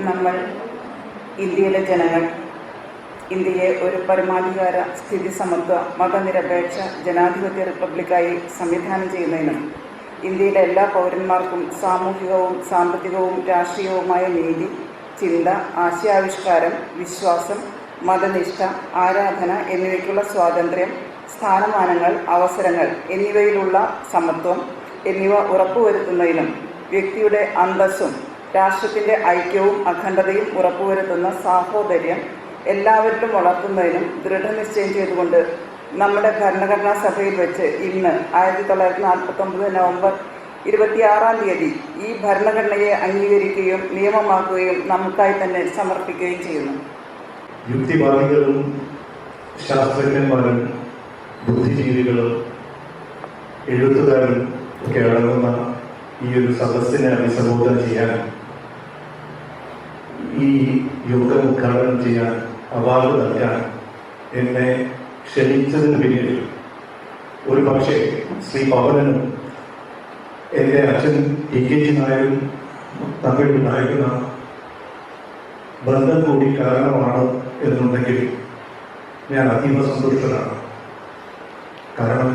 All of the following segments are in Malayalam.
നമ്മൾ ഇന്ത്യയിലെ ജനങ്ങൾ ഇന്ത്യയെ ഒരു പരമാധികാര സ്ഥിതി സമത്വ മതനിരപേക്ഷ ജനാധിപത്യ റിപ്പബ്ലിക്കായി സംവിധാനം ചെയ്യുന്നതിനും ഇന്ത്യയിലെ എല്ലാ പൗരന്മാർക്കും സാമൂഹികവും സാമ്പത്തികവും രാഷ്ട്രീയവുമായ നീതി ചിന്ത ആശയാവിഷ്കാരം വിശ്വാസം മതനിഷ്ഠ ആരാധന എന്നിവയ്ക്കുള്ള സ്വാതന്ത്ര്യം സ്ഥാനമാനങ്ങൾ അവസരങ്ങൾ എന്നിവയിലുള്ള സമത്വം എന്നിവ ഉറപ്പുവരുത്തുന്നതിനും വ്യക്തിയുടെ അന്തസ്സും രാഷ്ട്രത്തിന്റെ ഐക്യവും അഖണ്ഡതയും ഉറപ്പുവരുത്തുന്ന സാഹോദര്യം എല്ലാവരിലും വളർത്തുന്നതിനും ദൃഢനിശ്ചയം ചെയ്തുകൊണ്ട് നമ്മുടെ ഭരണഘടനാ സഭയിൽ വെച്ച് ഇന്ന് ആയിരത്തി തൊള്ളായിരത്തി നാൽപ്പത്തൊമ്പത് നവംബർ ഇരുപത്തിയാറാം തീയതി ഈ ഭരണഘടനയെ അംഗീകരിക്കുകയും നിയമമാക്കുകയും നമുക്കായി തന്നെ സമർപ്പിക്കുകയും ചെയ്യുന്നു. യുക്തിവാദികളും ശാസ്ത്രജ്ഞന്മാരും ബുദ്ധിജീവികളും എഴുത്തുകാരും ഒക്കെ അടങ്ങുന്ന ഈ ഒരു സദസ്സിനെ അഭിസംബോധന ചെയ്യാൻ ഈ യോഗം ഉദ്ഘാടനം ചെയ്യാൻ അവാർഡ് നൽകാൻ എന്നെ ക്ഷണിച്ചതിന് പിന്നിൽ ഒരു പക്ഷേ ശ്രീ പവനനും എന്റെ അച്ഛൻ ടി കെ ജി നായരും തമ്മിൽ ഉണ്ടായിരുന്ന ബന്ധം കൂടി കാരണമാണ് എന്നുണ്ടെങ്കിൽ ഞാൻ അതീവ സന്തുഷ്ടനാണ്. കാരണം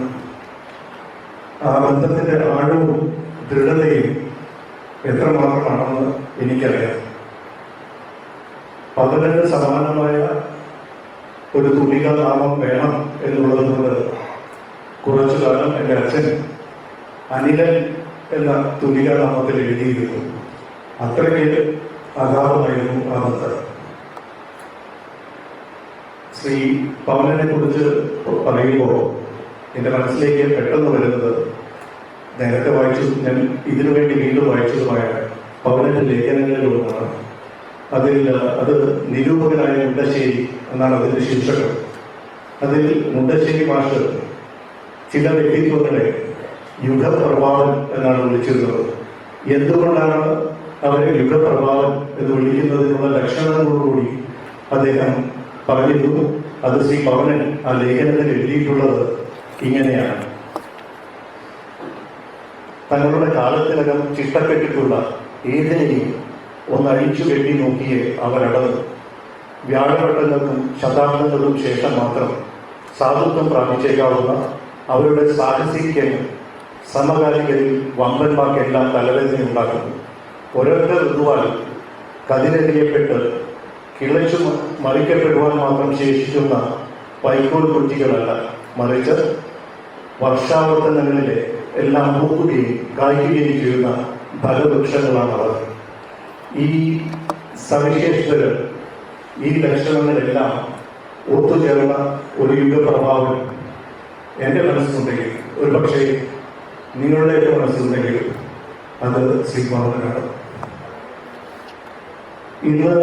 ആ ബന്ധത്തിന്റെ ആഴവും ദൃഢതയും എത്രമാത്രമാണെന്ന് എനിക്കറിയാം. പതിനെട്ട് സമാനമായ ഒരു തുലിക നാമം വേണം എന്നുള്ളത് കൊണ്ട് കുറച്ചു കാലം എന്റെ അച്ഛൻ അനിലൻ എന്ന തുലിക നാമത്തിൽ എഴുതിയിരുന്നു. അത്രയ്ക്ക് അഗാധമായിരുന്നു ആ ശ്രീ പവനനെ കുറിച്ച് പറയുമ്പോൾ എന്റെ മനസ്സിലേക്ക് പെട്ടെന്ന് വരുന്നത് നേരത്തെ വായിച്ചു ഞാൻ ഇതിനു വേണ്ടി വീണ്ടും വായിച്ചതുമായ പവനന്റെ ലേഖനങ്ങളിലൊന്നാണ്. അതിൽ അത് നിരൂപകനായ മുണ്ടശ്ശേരി എന്നാണ് അതിന്റെ ശീർഷകം. അതിൽ മുണ്ടശ്ശേരി മാഷ് ചില വ്യക്തിത്വങ്ങളെ യുഗപ്രഭാവൻ എന്നാണ് വിളിച്ചിരുന്നത്. എന്തുകൊണ്ടാണ് അവരെ യുഗപ്രഭാവൻ എന്ന് വിളിക്കുന്നതിനുള്ള ലക്ഷണങ്ങളോടുകൂടി അദ്ദേഹം പറഞ്ഞിരുന്നു? അത് ശ്രീ പവനൻ ആ ലേഖനത്തിൽ എഴുതിയിട്ടുള്ളത് ഇങ്ങനെയാണ്. തങ്ങളുടെ കാലത്തിനകം ചിട്ടപ്പെട്ടിട്ടുള്ള ഏതിനെയും ഒന്നഴിച്ചു കെട്ടി നോക്കിയേ അവരടവ് വ്യാഴവട്ടങ്ങൾക്കും ശതാബ്ദങ്ങൾക്കും ശേഷം മാത്രം സാധുത്വം പ്രാപിച്ചേക്കാവുന്ന അവരുടെ സാഹസിക്യം സമകാലികരിൽ വമ്പന്മാർക്കെല്ലാം തലവേദനയുണ്ടാക്കുന്നു. ഒരൊറ്റ ഋതുവാൽ കതിരെറിയപ്പെട്ട് കിളച്ചു മറിക്കപ്പെടുവാൻ മാത്രം ശേഷിക്കുന്ന വൈക്കോൽ കുട്ടികളല്ല. മറിച്ച് വർഷാവർത്തനങ്ങളിലെ എല്ലാം പൂക്കുകയും കായ്ക്കുകയും ചെയ്യുന്ന ഫലവൃക്ഷങ്ങളാണ് അവർ ഈ സവിശേഷതകൾ ഈ ലക്ഷണങ്ങളെല്ലാം ഒത്തുചേർന്ന ഒരു യുഗപ്രഭാവം എന്റെ മനസ്സുണ്ടെങ്കിൽ ഒരു പക്ഷേ നിങ്ങളുടെയൊക്കെ മനസ്സുണ്ടെങ്കിൽ അത് ശ്രീമാവനാണ് ഇന്ന്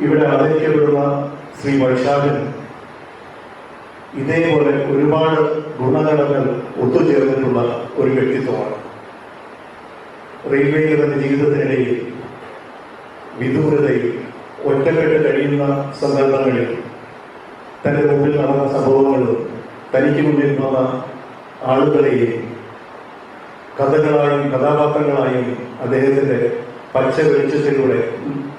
ഇവിടെ ആദരിക്കപ്പെടുന്ന ശ്രീ വൈശാഖൻ ഇതേപോലെ ഒരുപാട് ഗുണഗണങ്ങൾ ഒത്തുചേർന്നിട്ടുള്ള ഒരു വ്യക്തിത്വമാണ്. റെയിൽവേയിൽ തന്റെ ജീവിതത്തിനിടയിൽ വിദൂരതയിൽ ഒറ്റപ്പെട്ട് കഴിയുന്ന സന്ദർഭങ്ങളിൽ തന്റെ മുമ്പിൽ നടന്ന സംഭവങ്ങളും തനിക്ക് മുന്നിൽ വന്ന ആളുകളെയും കഥകളായും കഥാപാത്രങ്ങളായും അദ്ദേഹത്തിന്റെ പച്ച വെളിച്ചത്തിലൂടെ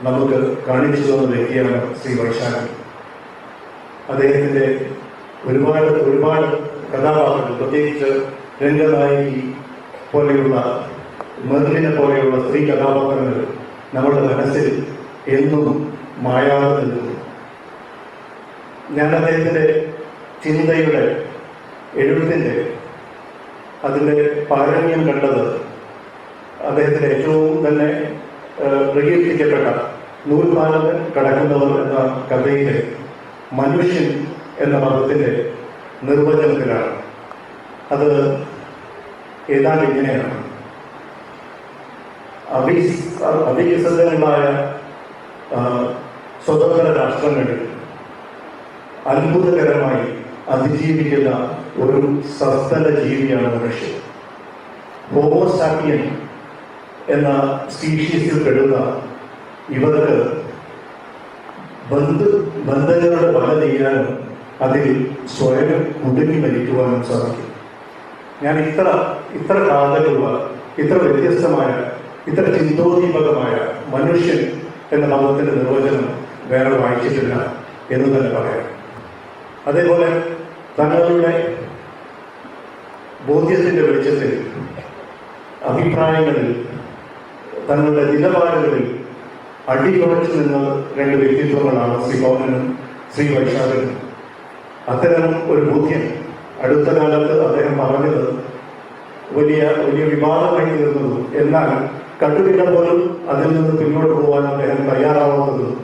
നമുക്ക് കാണിച്ചു തന്ന വ്യക്തിയാണ് ശ്രീ വൈശാഖൻ. അദ്ദേഹത്തിന്റെ ഒരുപാട് ഒരുപാട് കഥാപാത്രങ്ങൾ പ്രത്യേകിച്ച് രംഗനായകി പോലെയുള്ള മെർലിനെ പോലെയുള്ള സ്ത്രീ കഥാപാത്രങ്ങൾ നമ്മുടെ മനസ്സിൽ എന്നും മായാതെ ഞാൻ അദ്ദേഹത്തിന്റെ ചിന്തയുടെ എഴുത്തിന്റെ അതിന്റെ പാരമ്യം കണ്ടത് അദ്ദേഹത്തിന് ഏറ്റവും തന്നെ പ്രകീർത്തിക്കപ്പെട്ട നൂൽപാലകൻ കടക്കുന്നവർ എന്ന കഥയിലെ മനുഷ്യൻ എന്ന പദത്തിന്റെ നിർവചനത്തിലാണ്. അത് ഏതാണ്ട് ഇങ്ങനെയാണ്. അവിസ് അവികസിതങ്ങളായ ആ, സ്വതന്ത്ര രാഷ്ട്രങ്ങളിൽ അത്ഭുതകരമായി അതിജീവിക്കുന്ന ഒരു സസ്തന ജീവിയാണ് മനുഷ്യൻ. ഹോമോസാപ്പിയൻ എന്ന സ്പീഷീസിൽ പെടുന്ന ഇവർക്ക് ബന്ധു ബന്ധങ്ങളുടെ വല ചെയ്യാനും അതിൽ സ്വയം കുടുങ്ങി മരിക്കുവാനും സാധിക്കും. ഞാൻ ഇത്ര ഇത്ര കാതലുള്ള ഇത്ര വ്യത്യസ്തമായ ഇത്ര ചിന്തോദീപകമായ മനുഷ്യൻ എന്ന പദത്തിന്റെ നിർവചനം വേറെ വായിച്ചിട്ടില്ല എന്ന് തന്നെ പറയാം. അതേപോലെ തങ്ങളുടെ ബോധ്യത്തിന്റെ വെളിച്ചത്തിൽ അഭിപ്രായങ്ങളിൽ തങ്ങളുടെ നിലപാടുകളിൽ അടിയുറച്ചു നിന്ന രണ്ട് വ്യക്തിത്വങ്ങളാണ് ശ്രീ പൗരനും ശ്രീ വൈശാഖനും. അത്തരം ഒരു ബോധ്യം അടുത്ത കാലത്ത് അദ്ദേഹം പറഞ്ഞത് വലിയ വലിയ വിവാദമായി തീർന്നതും എന്നാൽ കണ്ടുപിടിക്കാൻ പോലും അതിൽ നിന്ന് പിന്നോട്ട് പോകാൻ അദ്ദേഹം തയ്യാറാവുന്നത്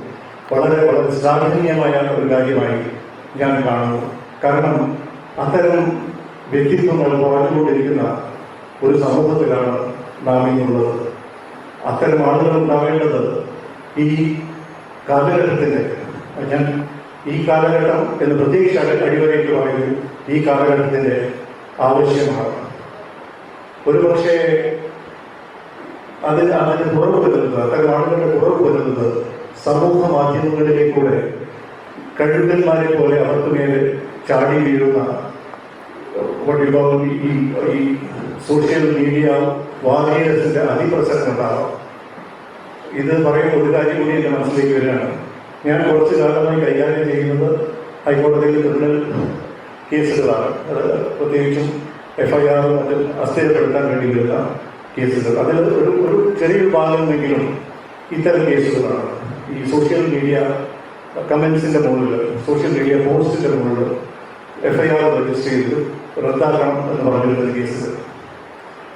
വളരെ വളരെ ശ്ലാഘനീയമായ ഒരു കാര്യമായി ഞാൻ കാണുന്നു. കാരണം അത്തരം വ്യക്തിത്വങ്ങൾ കുറഞ്ഞുകൊണ്ടിരിക്കുന്ന ഒരു സമൂഹത്തിലാണ് നാം ഇന്നുള്ളത്. അത്തരം ആളുകൾ ഉണ്ടാവേണ്ടത് ഈ കാലഘട്ടത്തിന്റെ ഞാൻ ഈ കാലഘട്ടം എന്ന് പ്രത്യേകിച്ച് അടി- അടിവരയിട്ട് ഈ കാലഘട്ടത്തിന്റെ ആവശ്യമാണ്. ഒരുപക്ഷെ അതിന് അതിന് കുറവ് വരുന്നത് അത്തരം ആളുകളുടെ കുറവ് വരുന്നത് സമൂഹ മാധ്യമങ്ങളിലേക്കൂടെ. കഴുകന്മാരെ പോലെ അവർക്ക് മേലെ ചാടി വീഴുന്ന ഈ ഈ സോഷ്യൽ മീഡിയ വാഹനത്തിന്റെ അതിപ്രസരം ഉണ്ടാവാം. ഇത് പറയുന്ന ഒരു കാര്യം കൂടി എന്റെ മനസ്സിലേക്ക് വരികയാണ്. ഞാൻ കുറച്ച് കാലമായി കൈകാര്യം ചെയ്യുന്നത് ഹൈക്കോടതിയിൽ ക്രിമിനൽ കേസുകളാണ്. പ്രത്യേകിച്ചും എഫ് ഐ ആർ മറ്റും അസ്ഥിരപ്പെടുത്താൻ വേണ്ടി വരുന്ന കേസുകൾ. അതിൽ ഒരു ചെറിയൊരു ഭാഗമെങ്കിലും ഇത്തരം കേസുകളാണ്. ഈ സോഷ്യൽ മീഡിയ കമൻസിന്റെ മുകളിൽ സോഷ്യൽ മീഡിയ പോസ്റ്റിന്റെ മുകളിൽ എഫ്ഐആർ രജിസ്റ്റർ ചെയ്ത് റദ്ദാക്കണം എന്ന് പറഞ്ഞിരുന്ന കേസ്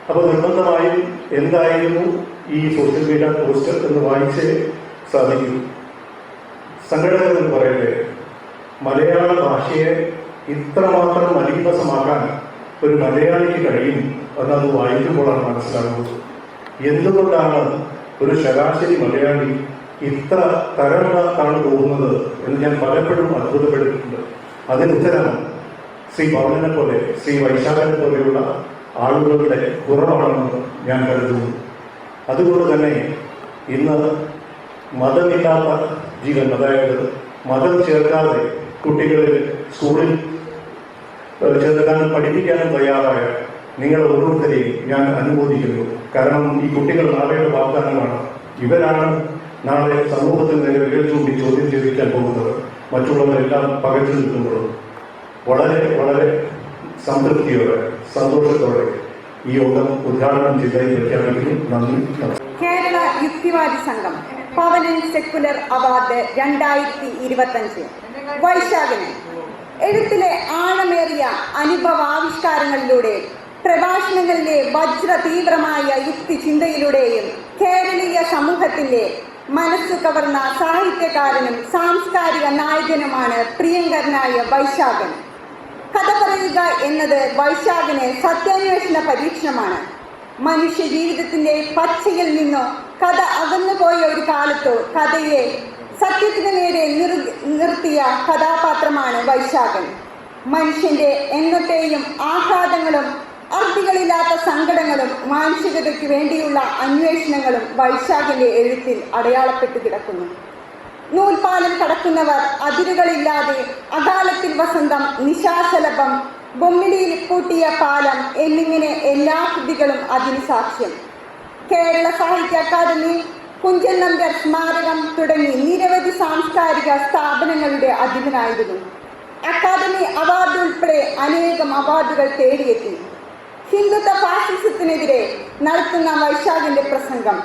അപ്പോൾ നിർബന്ധമായും എന്തായിരുന്നു ഈ സോഷ്യൽ മീഡിയ പോസ്റ്റ് എന്ന് വായിച്ചേ സാധിക്കും. സംഘടന എന്ന് പറയട്ടെ മലയാള ഭാഷയെ ഇത്രമാത്രം മലീമസമാക്കാൻ ഒരു മലയാളിക്ക് കഴിയും എന്നത് വായിക്കുമ്പോഴാണ് മനസ്സിലാകുന്നത്. എന്തുകൊണ്ടാണ് ഒരു ശരാശരി മലയാളി ഇത്ര തരം താഴ്ത്താണ് പോകുന്നത് എന്ന് ഞാൻ പലപ്പോഴും അത്ഭുതപ്പെട്ടിട്ടുണ്ട് അതിന് ഉത്തരം ശ്രീ പവനെ പോലെ ശ്രീ വൈശാഖനെ പോലെയുള്ള ആളുകളുടെ കുറവാണെന്ന് ഞാൻ കരുതുന്നു. അതുകൊണ്ട് തന്നെ ഇന്ന് മതമില്ലാത്ത ജീവൻ അതായത് മതം ചേർക്കാതെ കുട്ടികളെ സ്കൂളിൽ ചേർക്കാനും പഠിപ്പിക്കാനും തയ്യാറായ നിങ്ങൾ ഓരോരുത്തരെയും ഞാൻ അനുമോദിക്കുന്നു. കാരണം ഈ കുട്ടികൾ നാളെയുടെ വാഗ്ദാനമാണ് ഇവരാണ് നാളെ സമൂഹത്തിൽ നേരെ വിരൽ ചൂണ്ടി ചോദ്യം ചെയ്യിക്കാൻ പോകുന്നത്. മറ്റുള്ളവരെല്ലാം പകച്ചു നിൽക്കുമ്പോഴും വളരെ വളരെ സംതൃപ്തിയോടെ സന്തോഷത്തോടെ ഈ യോഗം ഉദ്ഘാടനം ചെയ്തതായി പ്രഖ്യാപിക്കുന്നു. നന്ദി. കേരള യുക്തിവാദി സംഘം പവനൻ സെക്കുലർ അവാർഡ് രണ്ടായിരത്തി ഇരുപത്തഞ്ച് വൈശാഖന് എഴുത്തിലെ ആഴമേറിയ അനുഭവാവിഷ്കാരങ്ങളിലൂടെ പ്രഭാഷണങ്ങളിലെ വജ്ര തീവ്രമായ യുക്തി ചിന്തയിലൂടെയും കേരളീയ സമൂഹത്തിന്റെ മനസ്സു കവർന്ന സാഹിത്യകാരനും സാംസ്കാരിക നായകനുമാണ് പ്രിയങ്കരനായ വൈശാഖൻ. കഥ പറയുക എന്നത് വൈശാഖിന് സത്യാന്വേഷണ പരീക്ഷണമാണ്. മനുഷ്യ ജീവിതത്തിന്റെ പച്ചയിൽ നിന്നോ കഥ അകന്നുപോയ ഒരു കാലത്തോ കഥയെ സത്യത്തിന് നേരെ നിർ- നിർത്തിയ കഥാപാത്രമാണ് വൈശാഖൻ. മനുഷ്യന്റെ എന്നത്തെയും ആഹ്ലാദങ്ങളും അർത്തികളില്ലാത്ത സങ്കടങ്ങളും മാനസികതയ്ക്ക് വേണ്ടിയുള്ള അന്വേഷണങ്ങളും വൈശാഖിന്റെ എഴുത്തിൽ അടയാളപ്പെട്ടു കിടക്കുന്നു. നൂൽപാലം കടക്കുന്നവർ അതിരുകളില്ലാതെ അകാലത്തിൽ വസന്തം നിശാശലഭം ബൊമ്മിടിയിൽ പൂട്ടിയ പാലം എന്നിങ്ങനെ എല്ലാ കൃതികളും അതിന് സാക്ഷ്യം. കേരള സാഹിത്യ അക്കാദമി കുഞ്ചൻ നമ്പ്യാർ സ്മാരകം തുടങ്ങി നിരവധി സാംസ്കാരിക സ്ഥാപനങ്ങളുടെ അധിപനായിരുന്നു. അക്കാദമി അവാർഡ് ഉൾപ്പെടെ അനേകം അവാർഡുകൾ തേടിയെത്തി. ഹിന്ദുത്വ ഫാസിസത്തിനെതിരെ നടത്തുന്ന വൈശാഖിന്റെ പ്രസംഗം.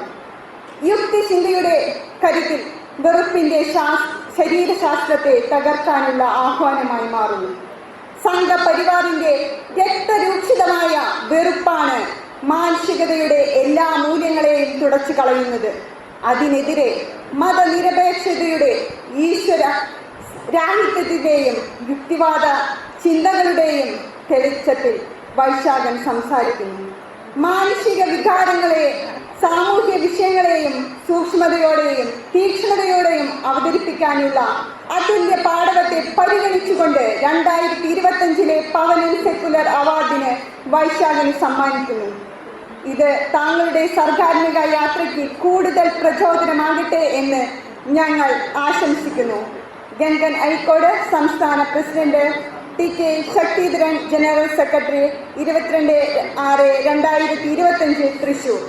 യുക്തിചിന്തയുടെ കരുത്തിൽ വെറുപ്പിന്റെ ശാസ് ശരീരശാസ്ത്രത്തെ തകർക്കാനുള്ള ആഹ്വാനമായി മാറുന്നു. സംഘപരിവാറിന്റെ രക്തരൂക്ഷിതമായ വെറുപ്പാണ് മാനുഷികതയുടെ എല്ലാ മൂല്യങ്ങളെയും തുടച്ചു കളയുന്നത് അതിനെതിരെ മതനിരപേക്ഷതയുടെ ഈശ്വര രാഹിത്യത്തിന്റെയും യുക്തിവാദ ചിന്തകളുടെയും തെളിച്ചത്തിൽ വൈശാഖൻ സംസാരിക്കുന്നു. മാനുഷിക വികാരങ്ങളെ സാമൂഹ്യ വിഷയങ്ങളെയും സൂക്ഷ്മതയോടെയും തീക്ഷ്ണതയോടെയും അവതരിപ്പിക്കാനുള്ള അതുല്യ പാഠകത്തെ പരിഗണിച്ചുകൊണ്ട് രണ്ടായിരത്തി ഇരുപത്തഞ്ചിലെ പവനൻ സെക്കുലർ അവാർഡിന് വൈശാഖൻ സമ്മാനിക്കുന്നു. ഇത് താങ്കളുടെ സർഗാത്മക യാത്രയ്ക്ക് കൂടുതൽ പ്രചോദനമാകട്ടെ എന്ന് ഞങ്ങൾ ആശംസിക്കുന്നു. ഗംഗൻ അഴിക്കോട് സംസ്ഥാന president T K Sakthidharan general secretary ഇരുപത്തിരണ്ട് ആറ് രണ്ടായിരത്തി ഇരുപത്തഞ്ച് തൃശൂർ.